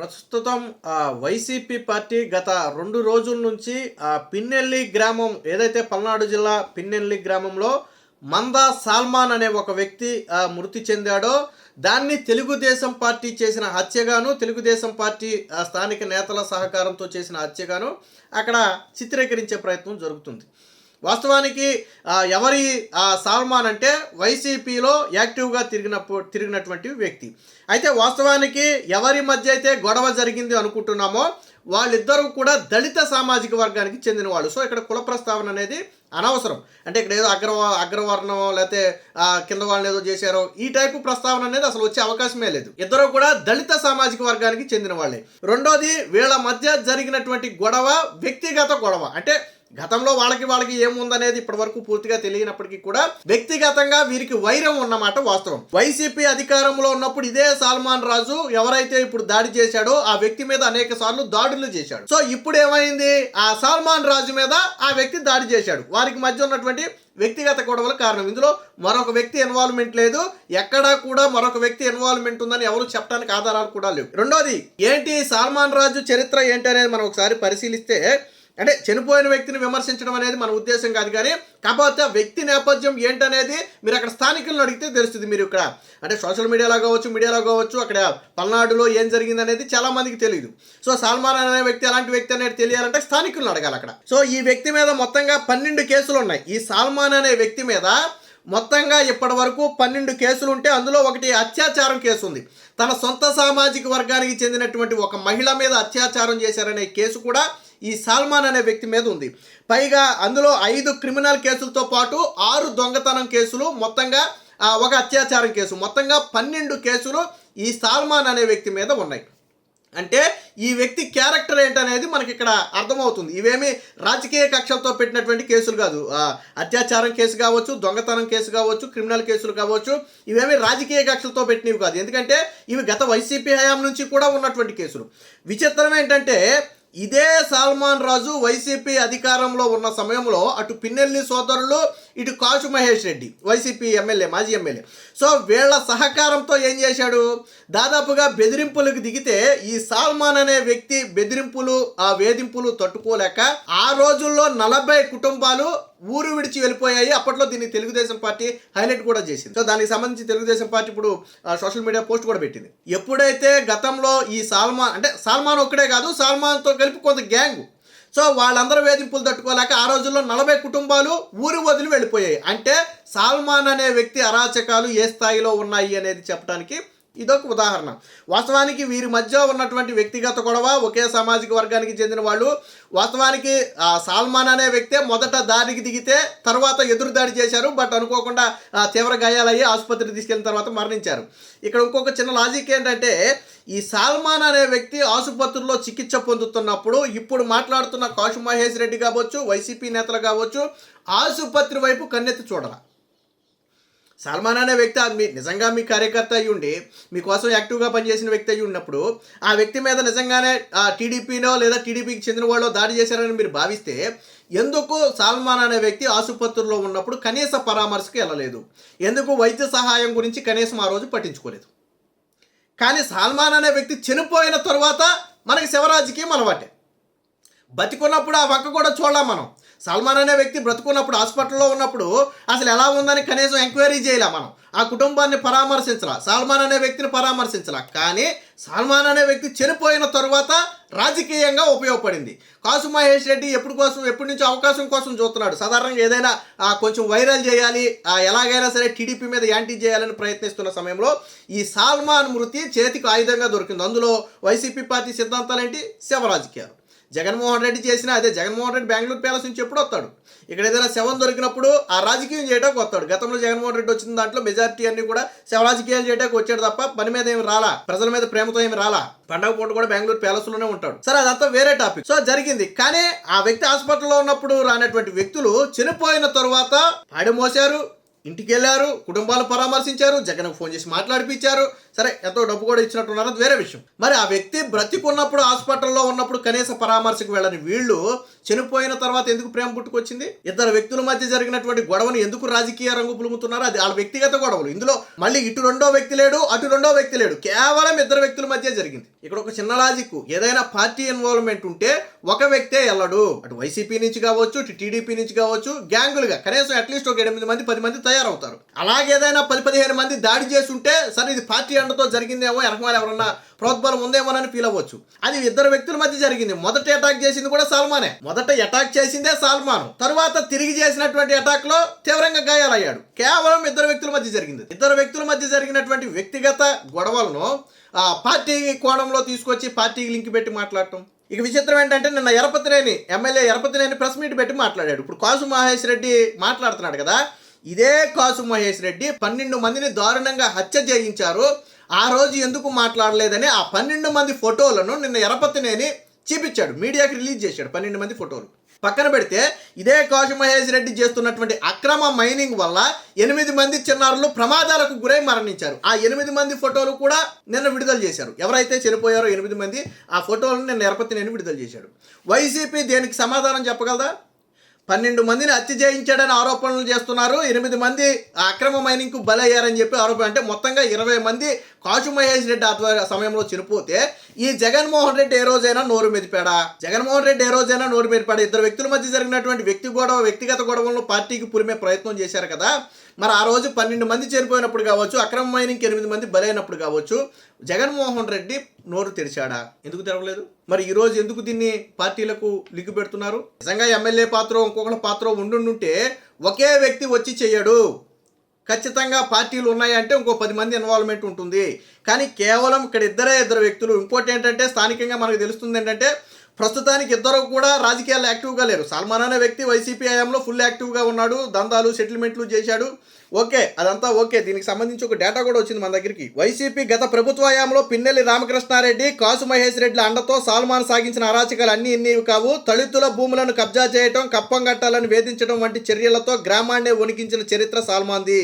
ప్రస్తుతం YCP party గత రెండు రోజుల నుంచి పిన్నెల్లి గ్రామం ఏదైతే పల్నాడు జిల్లా పిన్నెల్లి గ్రామంలో మందా సాల్మాన్ అనే ఒక వ్యక్తి మృతి చెందాడో దాన్ని తెలుగుదేశం పార్టీ చేసిన హత్యగాను తెలుగుదేశం పార్టీ స్థానిక నేతల సహకారంతో చేసిన హత్యగాను అక్కడ చిత్రీకరించే ప్రయత్నం జరుగుతుంది. వాస్తవానికి ఎవరి సాల్మాన్ అంటే వైసీపీలో యాక్టివ్గా తిరిగినప్పుడు తిరిగినటువంటి వ్యక్తి. అయితే వాస్తవానికి ఎవరి మధ్య అయితే గొడవ జరిగింది అనుకుంటున్నామో వాళ్ళిద్దరూ కూడా దళిత సామాజిక వర్గానికి చెందిన వాళ్ళు. సో ఇక్కడ కుల ప్రస్తావన అనేది అనవసరం. అంటే ఇక్కడ ఏదో అగ్ర అగ్రవర్ణం లేకపోతే కింద వాళ్ళని ఏదో చేశారో ఈ టైపు ప్రస్తావన అనేది అసలు వచ్చే అవకాశమే లేదు. ఇద్దరు కూడా దళిత సామాజిక వర్గానికి చెందిన వాళ్ళే. రెండోది వీళ్ళ మధ్య జరిగినటువంటి గొడవ వ్యక్తిగత గొడవ. అంటే గతంలో వాళ్ళకి వాళ్ళకి ఏముందనేది ఇప్పటి వరకు పూర్తిగా తెలియనప్పటికీ కూడా వ్యక్తిగతంగా వీరికి వైరం ఉన్నమాట వాస్తవం. వైసీపీ అధికారంలో ఉన్నప్పుడు ఇదే సల్మాన్ రాజు ఎవరైతే ఇప్పుడు దాడి చేశాడో ఆ వ్యక్తి మీద అనేక సార్లు దాడులు చేశాడు. సో ఇప్పుడు ఏమైంది? ఆ సల్మాన్ రాజు మీద ఆ వ్యక్తి దాడి చేశాడు. వారికి మధ్య ఉన్నటువంటి వ్యక్తిగత గొడవల కారణం. ఇందులో మరొక వ్యక్తి ఇన్వాల్వ్మెంట్ లేదు. ఎక్కడా కూడా మరొక వ్యక్తి ఇన్వాల్వ్మెంట్ ఉందని ఎవరు చెప్పడానికి ఆధారాలు కూడా లేవు. రెండోది ఏంటి సల్మాన్ రాజు చరిత్ర ఏంటి అనేది మనం ఒకసారి పరిశీలిస్తే అంటే చనిపోయిన వ్యక్తిని విమర్శించడం అనేది మన ఉద్దేశం కాదు కానీ కాకపోతే వ్యక్తి నేపథ్యం ఏంటనేది మీరు అక్కడ స్థానికులను అడిగితే తెలుస్తుంది మీరు ఇక్కడ. అంటే సోషల్ మీడియాలో కావచ్చు మీడియాలో కావచ్చు అక్కడ పల్నాడులో ఏం జరిగింది అనేది చాలా మందికి తెలియదు సో సల్మాన్ అనే వ్యక్తి అలాంటి వ్యక్తి అనేది తెలియాలంటే స్థానికులను అడగాలి అక్కడ. సో ఈ వ్యక్తి మీద మొత్తంగా పన్నెండు కేసులు ఉన్నాయి. ఈ సల్మాన్ అనే వ్యక్తి మీద మొత్తంగా ఇప్పటి వరకు పన్నెండు కేసులు ఉంటే అందులో ఒకటి అత్యాచారం కేసు ఉంది. తన సొంత సామాజిక వర్గానికి చెందినటువంటి ఒక మహిళ మీద అత్యాచారం చేశారనే కేసు కూడా ఈ సల్మాన్ అనే వ్యక్తి మీద ఉంది. పైగా అందులో ఐదు క్రిమినల్ కేసులతో పాటు ఆరు దొంగతనం కేసులు మొత్తంగా ఒక అత్యాచారం కేసు. మొత్తంగా పన్నెండు కేసులు ఈ సల్మాన్ అనే వ్యక్తి మీద ఉన్నాయి. అంటే ఈ వ్యక్తి క్యారెక్టర్ ఏంటనేది మనకి ఇక్కడ అర్థమవుతుంది. ఇవేమి రాజకీయ కక్షలతో పెట్టినటువంటి కేసులు కాదు. అత్యాచారం కేసు కావచ్చు దొంగతనం కేసు కావచ్చు క్రిమినల్ కేసులు కావచ్చు ఇవేమి రాజకీయ కక్షలతో పెట్టినవి కాదు. ఎందుకంటే ఇవి గత వైసీపీ హయాం నుంచి కూడా ఉన్నటువంటి కేసులు. విచిత్రం ఏంటంటే ఇదే సల్మాన్ రాజు వైసీపీ అధికారంలో ఉన్న సమయంలో అటు పిన్నెల్లి సోదరులు ఇటు కాశు మహేష్ రెడ్డి వైసీపీ ఎమ్మెల్యే మాజీ ఎమ్మెల్యే. సో వీళ్ళ సహకారంతో ఏం చేశాడు? దాదాపుగా బెదిరింపులకు దిగితే ఈ సాల్మాన్ అనే వ్యక్తి బెదిరింపులు ఆ వేధింపులు తట్టుకోలేక ఆ రోజుల్లో నలభై కుటుంబాలు ఊరు విడిచి వెళ్ళిపోయాయి. అప్పట్లో దీన్ని తెలుగుదేశం పార్టీ హైలైట్ కూడా చేసింది. సో దానికి సంబంధించి తెలుగుదేశం పార్టీ ఇప్పుడు సోషల్ మీడియా పోస్ట్ కూడా పెట్టింది. ఎప్పుడైతే గతంలో ఈ సాల్మాన్ అంటే సాల్మాన్ ఒక్కడే కాదు సాల్మాన్తో కలిపి కొంత గ్యాంగ్. సో వాళ్ళందరూ వేధింపులు తట్టుకోలేక ఆ రోజుల్లో నలభై కుటుంబాలు ఊరు వదిలి వెళ్ళిపోయాయి. అంటే సాల్మాన్ అనే వ్యక్తి అరాచకాలు ఏ స్థాయిలో ఉన్నాయి అనేది చెప్పడానికి ఇదొక ఉదాహరణ. వాస్తవానికి వీరి మధ్య ఉన్నటువంటి వ్యక్తిగత గొడవ ఒకే సామాజిక వర్గానికి చెందిన వాళ్ళు. వాస్తవానికి సాల్మాన్ అనే వ్యక్తే మొదట దారికి దిగితే తర్వాత ఎదురు దాడి చేశారు. బట్ అనుకోకుండా తీవ్ర గాయాలయ్యి ఆసుపత్రికి తీసుకెళ్ళిన తర్వాత మరణించారు. ఇక్కడ ఇంకొక చిన్న లాజిక్ ఏంటంటే ఈ సాల్మాన్ అనే వ్యక్తి ఆసుపత్రిలో చికిత్స పొందుతున్నప్పుడు ఇప్పుడు మాట్లాడుతున్న కాశు మహేష్ రెడ్డి కావచ్చు వైసీపీ నేతలు కావచ్చు ఆసుపత్రి వైపు కన్నెత్తి చూడరా సల్మాన్ అనే వ్యక్తి మీ నిజంగా మీ కార్యకర్త అయి ఉండి మీకోసం యాక్టివ్గా పనిచేసిన వ్యక్తి అయి ఉన్నప్పుడు ఆ వ్యక్తి మీద నిజంగానే ఆ టీడీపీనో లేదా టీడీపీకి చెందిన వాళ్ళు దాడి చేశారని మీరు భావిస్తే ఎందుకు సల్మాన్ అనే వ్యక్తి ఆసుపత్రిలో ఉన్నప్పుడు కనీస పరామర్శకు వెళ్ళలేదు? ఎందుకు వైద్య సహాయం గురించి కనీసం ఆ రోజు పట్టించుకోలేదు? కానీ సల్మాన్ అనే వ్యక్తి చనిపోయిన తర్వాత మనకి శివరాజుకి మనవాటే. బతికున్నప్పుడు ఆ వంక కూడా చూడలేం మనం. సల్మాన్ అనే వ్యక్తి బ్రతుకున్నప్పుడు హాస్పిటల్లో ఉన్నప్పుడు అసలు ఎలా ఉందని కనీసం ఎంక్వైరీ చేయలే మనం. ఆ కుటుంబాన్ని పరామర్శించలా సల్మాన్ అనే వ్యక్తిని పరామర్శించలా. కానీ సల్మాన్ అనే వ్యక్తి చనిపోయిన తరువాత రాజకీయంగా ఉపయోగపడింది. కాసు మహేష్ రెడ్డి ఎప్పుడు కోసం ఎప్పటి నుంచో అవకాశం కోసం చూస్తున్నాడు. సాధారణంగా ఏదైనా కొంచెం వైరల్ చేయాలి ఎలాగైనా సరే టీడీపీ మీద యాంటీ చేయాలని ప్రయత్నిస్తున్న సమయంలో ఈ సాల్మాన్ మృతి చేతికి ఆయుధంగా దొరికింది. అందులో వైసీపీ పార్టీ సిద్ధాంతాలు ఏంటి శవ రాజకీయాలు జగన్మోహన్ రెడ్డి చేసిన అదే జగన్మోహన్ రెడ్డి బెంగళూరు ప్యాలెస్ నుంచి ఎప్పుడు వస్తాడు? ఇక్కడ ఏదైనా శవం దొరికినప్పుడు ఆ రాజకీయం చేయడానికి వస్తాడు. గతంలో జగన్మోహన్ రెడ్డి వచ్చిన దాంట్లో మెజారిటీ అన్ని కూడా శవ రాజకీయాలు చేయడానికి వచ్చాడు తప్ప పని మీద ఏమి రాలా? ప్రజల మీద ప్రేమతో ఏమి రాలా? పండగ పూట కూడా బెంగళూరు ప్యాలెస్లోనే ఉంటాడు. సరే అదంతా వేరే టాపిక్. సో జరిగింది. కానీ ఆ వ్యక్తి హాస్పిటల్లో ఉన్నప్పుడు రానటువంటి వ్యక్తులు చనిపోయిన తర్వాత పాడి మోసారు ఇంటికి వెళ్ళారు కుటుంబాలు పరామర్శించారు జగన్కి ఫోన్ చేసి మాట్లాడిపించారు. సరే ఎంతో డబ్బు కూడా ఇచ్చినట్టున్నారు వేరే విషయం. మరి ఆ వ్యక్తి బ్రతికున్నప్పుడు హాస్పిటల్లో ఉన్నప్పుడు కనీస పరామర్శకు వెళ్ళని వీళ్ళు చనిపోయిన తర్వాత ఎందుకు ప్రేమ పుట్టుకొచ్చింది? ఇద్దరు వ్యక్తుల మధ్య జరిగినటువంటి గొడవను ఎందుకు రాజకీయ రంగు పులుముతున్నారు? అది వాళ్ళ వ్యక్తిగత గొడవలు. ఇందులో మళ్ళీ ఇటు రెండో వ్యక్తి లేడు అటు రెండో వ్యక్తి లేడు. కేవలం ఇద్దరు వ్యక్తుల మధ్య జరిగింది. ఇక్కడ ఒక చిన్న లాజిక్ ఏదైనా పార్టీ ఇన్వాల్వ్మెంట్ ఉంటే ఒక వ్యక్తే వెళ్ళడు అటు వైసీపీ నుంచి కావచ్చు ఇటు టీడీపీ నుంచి కావచ్చు గ్యాంగులుగా కనీసం అట్లీస్ట్ ఒక ఎనిమిది మంది పది మంది తయారవుతారు. అలాగే ఏదైనా పది పదిహేను మంది దాడి చేసి ఉంటే సరే ఇది పార్టీ అండతో జరిగిందేమో వెనకమాల ఎవరన్నా ప్రోద్బలం ఉందేమోనని ఫీల్ అవ్వచ్చు. అది ఇద్దరు వ్యక్తుల మధ్య జరిగింది. మొదట అటాక్ చేసింది కూడా సల్మానే. మొదట అటాక్ చేసిందే సల్మాన్. తరువాత తిరిగి చేసినటువంటి అటాక్లో తీవ్రంగా గాయాలయ్యాడు. కేవలం ఇద్దరు వ్యక్తుల మధ్య జరిగింది. ఇద్దరు వ్యక్తుల మధ్య జరిగినటువంటి వ్యక్తిగత గొడవలను ఆ పార్టీ కోణంలో తీసుకొచ్చి పార్టీకి లింక్ పెట్టి మాట్లాడటం. ఇక విచిత్రం ఏంటంటే నిన్న Yarapathineni MLA Yarapathineni press meet పెట్టి మాట్లాడాడు. ఇప్పుడు కాసు మహేష్ రెడ్డి మాట్లాడుతున్నాడు కదా. ఇదే కాసు మహేష్ రెడ్డి పన్నెండు మందిని దారుణంగా హత్య చేయించారు. ఆ రోజు ఎందుకు మాట్లాడలేదని ఆ పన్నెండు మంది ఫోటోలను నిన్న ఎరపతినేని చూపించాడు. మీడియాకి రిలీజ్ చేశాడు పన్నెండు మంది ఫోటోలు. పక్కన పెడితే ఇదే కాశు మహేష్ రెడ్డి చేస్తున్నటువంటి అక్రమ మైనింగ్ వల్ల ఎనిమిది మంది చిన్నారులు ప్రమాదాలకు గురై మరణించారు. ఆ ఎనిమిది మంది ఫోటోలు కూడా నిన్న విడుదల చేశారు. ఎవరైతే చనిపోయారో ఎనిమిది మంది ఆ ఫోటోలను నిన్న ఎరపతి నేను విడుదల చేశాడు. వైసీపీ దేనికి సమాధానం చెప్పగలదా? పన్నెండు మందిని హత్య చేయించాడని ఆరోపణలు చేస్తున్నారు. ఎనిమిది మంది అక్రమ అక్రమ మైనింగ్కు బలయ్యారని చెప్పి ఆరోపణ. అంటే మొత్తంగా ఇరవై మంది కాచు మహేష్ రెడ్డి ఆధ్వర్య సమయంలో చనిపోతే ఈ జగన్మోహన్ రెడ్డి ఏ రోజైనా నోరు మెదిపాడా? జగన్మోహన్ రెడ్డి ఏ రోజైనా నోరు మెదిపాడా? ఇద్దరు వ్యక్తుల మధ్య జరిగినటువంటి వ్యక్తి గొడవ వ్యక్తిగత గొడవలను పార్టీకి పురిమే ప్రయత్నం చేశారు కదా. మరి ఆ రోజు పన్నెండు మంది చనిపోయినప్పుడు కావచ్చు అక్రమ మైనింగ్కి ఎనిమిది మంది బలైనప్పుడు కావచ్చు జగన్మోహన్ రెడ్డి నోరు తెరిచాడా? ఎందుకు తెరవలేదు? మరి ఈరోజు ఎందుకు దీన్ని పార్టీలకు లిగ్గు పెడుతున్నారు? నిజంగా ఎమ్మెల్యే పాత్ర ఇంకొకళ్ళ పాత్ర ఉండుంటే ఒకే వ్యక్తి వచ్చి చేయడు. ఖచ్చితంగా పార్టీలు ఉన్నాయంటే ఇంకో పది మంది ఇన్వాల్వ్మెంట్ ఉంటుంది. కానీ కేవలం ఇక్కడ ఇద్దరే ఇద్దరు వ్యక్తులు. ఇంకోటి ఏంటంటే స్థానికంగా మనకు తెలుస్తుంది ఏంటంటే ప్రస్తుతానికి ఇద్దరు కూడా రాజకీయాల్లో యాక్టివ్గా లేరు. సల్మాన్ అనే వ్యక్తి వైసీపీ హయాంలో ఫుల్ యాక్టివ్గా ఉన్నాడు. దందాలు సెటిల్మెంట్లు చేశాడు. ఓకే అదంతా ఓకే. దీనికి సంబంధించి ఒక డేటా కూడా వచ్చింది మన దగ్గరికి. వైసీపీ గత ప్రభుత్వయాంలో పిన్నెల్లి రామకృష్ణారెడ్డి కాసు మహేష్ రెడ్డి అండతో సాల్మాన్ సాగించిన అరాచకాలు అన్ని ఇన్నివి కావు. తళితుల భూములను కబ్జా చేయటం కప్పం కట్టాలని వేధించడం వంటి చర్యలతో గ్రామాన్నే వణికించిన చరిత్ర సాల్మాన్ది.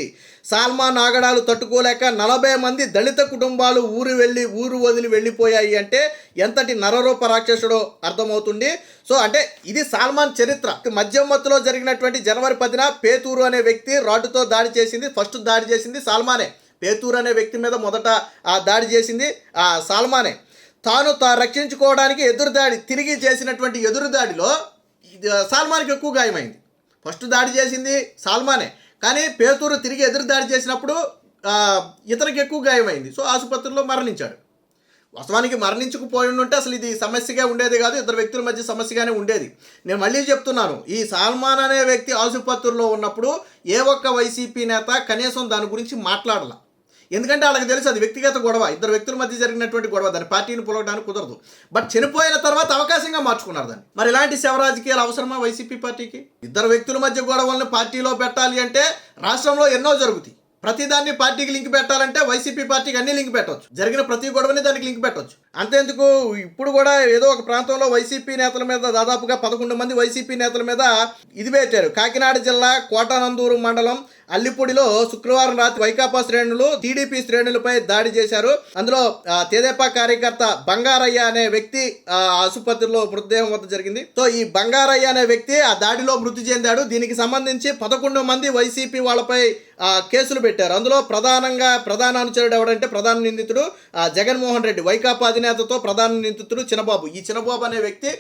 సాల్మాన్ ఆగడాలు తట్టుకోలేక నలభై మంది దళిత కుటుంబాలు ఊరు వెళ్ళి ఊరు వదిలి వెళ్ళిపోయాయి అంటే ఎంతటి నరరూప రాక్షసుడో అర్థమవుతుంది. సో అంటే ఇది సాల్మాన్ చరిత్ర. మధ్యమత్తులో జరిగినటువంటి జనవరి పదిన పేతూరు అనే వ్యక్తి రాడ్డుతో దాడి చేసింది ఫస్ట్ దాడి చేసింది సాల్మానే. పేతూరు అనే వ్యక్తి మీద మొదట ఆ దాడి చేసింది ఆ సాల్మానే. తాను తా రక్షించుకోవడానికి ఎదురుదాడి తిరిగి చేసినటువంటి ఎదురుదాడిలో సాల్మాన్కి ఎక్కువ గాయమైంది. ఫస్ట్ దాడి చేసింది సాల్మానే. కానీ పేతూరు తిరిగి ఎదురు దాడి చేసినప్పుడు ఇతనికి ఎక్కువ గాయమైంది. సో ఆసుపత్రిలో మరణించాడు. వాస్తవానికి మరణించుకుపోయి ఉంటే అసలు ఇది సమస్యగా ఉండేది కాదు ఇద్దరు వ్యక్తుల మధ్య సమస్యగానే ఉండేది. నేను మళ్ళీ చెప్తున్నాను ఈ సల్మాన్ అనే వ్యక్తి ఆసుపత్రిలో ఉన్నప్పుడు ఏ ఒక్క వైసీపీ నేత కనీసం దాని గురించి మాట్లాడాల. ఎందుకంటే వాళ్ళకి తెలుసు అది వ్యక్తిగత గొడవ ఇద్దరు వ్యక్తుల మధ్య జరిగినటువంటి గొడవ దాని పార్టీని పొలగడానికి కుదరదు. బట్ చనిపోయిన తర్వాత అవకాశంగా మార్చుకున్నారు దాన్ని. మరి ఇలాంటి శవ రాజకీయాలు అవసరమా వైసీపీ పార్టీకి? ఇద్దరు వ్యక్తుల మధ్య గొడవలను పార్టీలో పెట్టాలి అంటే రాష్ట్రంలో ఎన్నో జరుగుతాయి. ప్రతిదాన్ని పార్టీకి లింక్ పెట్టాలంటే వైసీపీ పార్టీకి అన్ని లింక్ పెట్టవచ్చు జరిగిన ప్రతి గొడవని దానికి లింక్ పెట్టవచ్చు అంతేందుకు ఇప్పుడు కూడా ఏదో ఒక ప్రాంతంలో వైసీపీ నేతల మీద దాదాపుగా పదకొండు మంది వైసీపీ నేతల మీద ఇది పెట్టారు. కాకినాడ జిల్లా కోటానందూరు మండలం అల్లిపూడిలో శుక్రవారం రాత్రి వైకాపా శ్రేణులు టీడీపీ శ్రేణులపై దాడి చేశారు. అందులో తెదేపా కార్యకర్త బంగారయ్య అనే వ్యక్తి ఆసుపత్రిలో మృతదేహం వద్ద జరిగింది. సో ఈ బంగారయ్య అనే వ్యక్తి ఆ దాడిలో మృతి చెందాడు. దీనికి సంబంధించి పదకొండు మంది వైసీపీ వాళ్ళపై కేసులు పెట్టారు. అందులో ప్రధానంగా ప్రధాన అనుచరుడు ఎవడంటే ప్రధాన నిందితుడు ఆ, జగన్మోహన్ రెడ్డి. వైకాపా అధినేతతో ప్రధాన నిందితుడు చిన్నబాబు. ఈ చిన్నబాబు అనే వ్యక్తి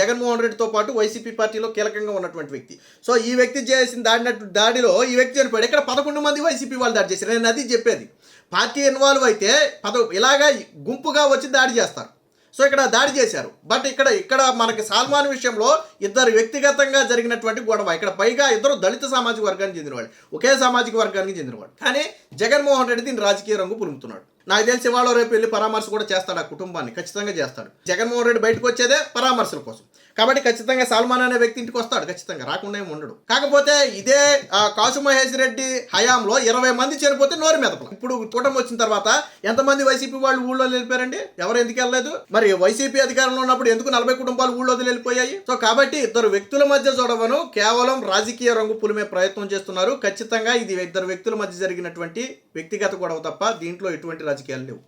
జగన్మోహన్ రెడ్డితో పాటు వైసీపీ పార్టీలో కీలకంగా ఉన్నటువంటి వ్యక్తి. సో ఈ వ్యక్తి చేసిన దాడినట్టు దాడిలో ఈ వ్యక్తి చనిపోయాడు ఇక్కడ పదకొండు మంది వైసీపీ వాళ్ళు దాడి చేశారు. నేను అది చెప్పేది. పార్టీ ఇన్వాల్వ్ అయితే పద ఇలాగా గుంపుగా వచ్చి దాడి చేస్తారు. సో ఇక్కడ దాడి చేశారు. బట్ ఇక్కడ ఇక్కడ మనకి సాల్మాన్ విషయంలో ఇద్దరు వ్యక్తిగతంగా జరిగినటువంటి గొడవ. ఇక్కడ పైగా ఇద్దరు దళిత సామాజిక వర్గానికి చెందినవాడు ఒకే సామాజిక వర్గానికి చెందినవాడు కానీ జగన్మోహన్ రెడ్డి దీని రాజకీయ రంగు పులుముతున్నాడు. నాకు తెలిసి వాళ్ళు రేపు వెళ్ళి పరామర్శ కూడా చేస్తాడు ఆ కుటుంబాన్ని. ఖచ్చితంగా చేస్తాడు. జగన్మోహన్ రెడ్డి బయటకు వచ్చేదే పరామర్శల కోసం. కాబట్టి ఖచ్చితంగా సల్మాన్ అనే వ్యక్తి ఇంటికి వస్తాడు ఖచ్చితంగా. రాకుండా ఏమి ఉండడు. కాకపోతే ఇదే కాసు మహేష్ రెడ్డి హయాంలో ఇరవై మంది చనిపోతే నోరు మీద ఇప్పుడు కూటమి వచ్చిన తర్వాత ఎంతమంది వైసీపీ వాళ్ళు ఊళ్ళో వెళ్ళిపోయారండి? ఎవరు ఎందుకు వెళ్ళలేదు? మరి వైసీపీ అధికారంలో ఉన్నప్పుడు ఎందుకు నలభై కుటుంబాలు ఊళ్ళో వెళ్ళిపోయాయి? సో కాబట్టి ఇద్దరు వ్యక్తుల మధ్య చూడవను కేవలం రాజకీయ రంగు పులిమే ప్రయత్నం చేస్తున్నారు. ఖచ్చితంగా ఇది ఇద్దరు వ్యక్తుల మధ్య జరిగినటువంటి వ్యక్తిగత గొడవ తప్ప దీంట్లో ఎటువంటి రాజకీయాలు లేవు.